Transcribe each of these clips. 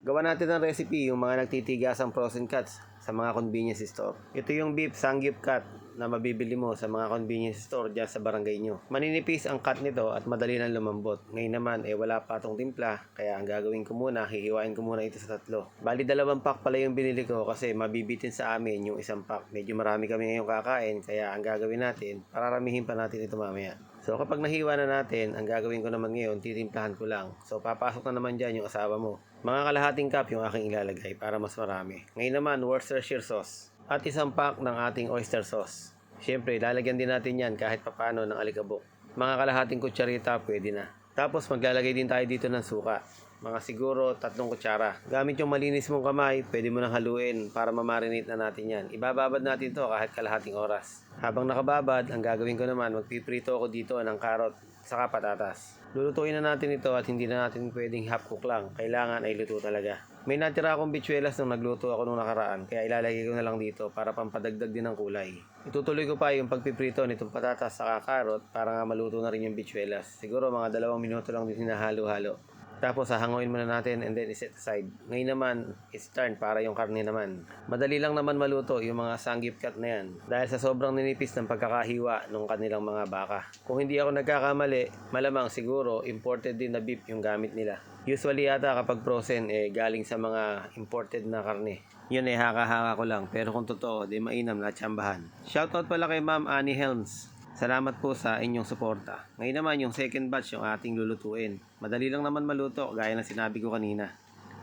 Gawa natin ng recipe yung mga nagtitigas ang frozen cuts sa mga convenience store. Ito yung beef sangyup cut na mabibili mo sa mga convenience store dyan sa barangay nyo. Maninipis ang cut nito at madali nang lumambot. Ngayon naman, eh wala pa itong timpla, kaya ang gagawin ko muna, hihiwain ko muna ito sa tatlo. Bali, dalawang pack pala yung binili ko kasi mabibitin sa amin yung isang pack. Medyo marami kami ngayong kakain, kaya ang gagawin natin, pararamihin pa natin ito mamaya. So kapag nahiwa na natin, ang gagawin ko naman ngayon, titimplahan ko lang. So papasok na naman dyan yung asawa mo. Mga kalahating cup yung aking ilalagay para mas marami. Ngayon naman, Worcestershire sauce. At isang pack ng ating oyster sauce. Siyempre, lalagyan din natin yan kahit papano ng alikabok. Mga kalahating kutsarita, pwede na. Tapos maglalagay din tayo dito ng suka. Mga siguro tatlong kutsara. Gamit yung malinis mong kamay, pwede mo nang haluin para mamarinate na natin yan. Ibababad natin to kahit kalahating oras. Habang nakababad, ang gagawin ko naman, magpiprito ako dito ng karot saka patatas. Lulutuin na natin ito at hindi na natin pwedeng half cook lang. Kailangan ay luto talaga. May natira akong bitsuelas nung nagluto ako nung nakaraan, kaya ilalagay ko na lang dito para pampadagdag din ng kulay. Itutuloy ko pa yung pagpiprito nitong patatas saka karot para nga maluto na rin yung bitsuelas. Siguro mga dalawang minuto lang din hinahalo-halo. Tapos hahanguin muna natin and then iset aside. Ngayon naman, it's turn para yung karne naman. Madali lang naman maluto yung mga sanggip cut na yan. Dahil sa sobrang ninipis ng pagkakahiwa ng kanilang mga baka. Kung hindi ako nagkakamali, malamang siguro imported din na beef yung gamit nila. Usually yata kapag frozen, eh galing sa mga imported na karne. Yun eh, haka-haka ko lang. Pero kung totoo, di mainam na tsambahan. Shoutout pala kay Ma'am Annie Helms. Salamat po sa inyong suporta. Ngayon naman yung second batch yung ating lulutuin. Madali lang naman maluto gaya ng sinabi ko kanina.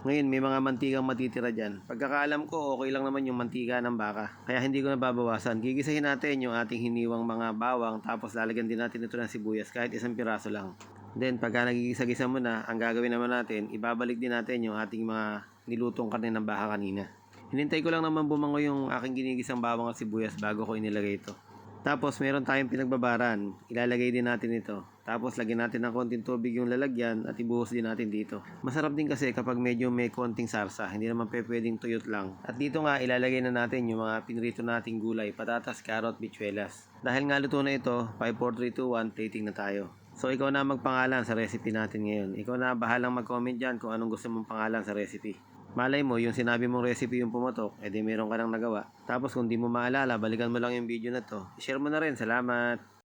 Ngayon may mga mantikang matitira dyan. Pagkakaalam ko okay lang naman yung mantika ng baka. Kaya hindi ko nababawasan. Gigisahin natin yung ating hiniwang mga bawang tapos lalagyan din natin ito ng sibuyas kahit isang piraso lang. Then pagka nagigisa-gisa mo na, ang gagawin naman natin, ibabalik din natin yung ating mga nilutong karne ng baka kanina. Hinintay ko lang naman bumango yung aking ginigisang bawang at sibuyas bago ko inilagay ito. Tapos meron tayong pinagbabaran. Ilalagay din natin ito. Tapos lagyan natin ng konting tubig yung lalagyan at ibuhos din natin dito. Masarap din kasi kapag medyo may konting sarsa. Hindi naman pe pwedeng tuyot lang. At dito nga ilalagay na natin yung mga pinrito nating gulay. Patatas, carrot, bichuelas. Dahil nga luto na ito, 5, 4, 3, 2, 1, plating na tayo. So ikaw na magpangalan sa recipe natin ngayon. Ikaw na bahalang mag-comment dyan kung anong gusto mong pangalan sa recipe. Malay mo, yung sinabi mong recipe yung pumatok, edi meron ka nang nagawa. Tapos kung di mo maalala, balikan mo lang yung video na to. I-share mo na rin. Salamat!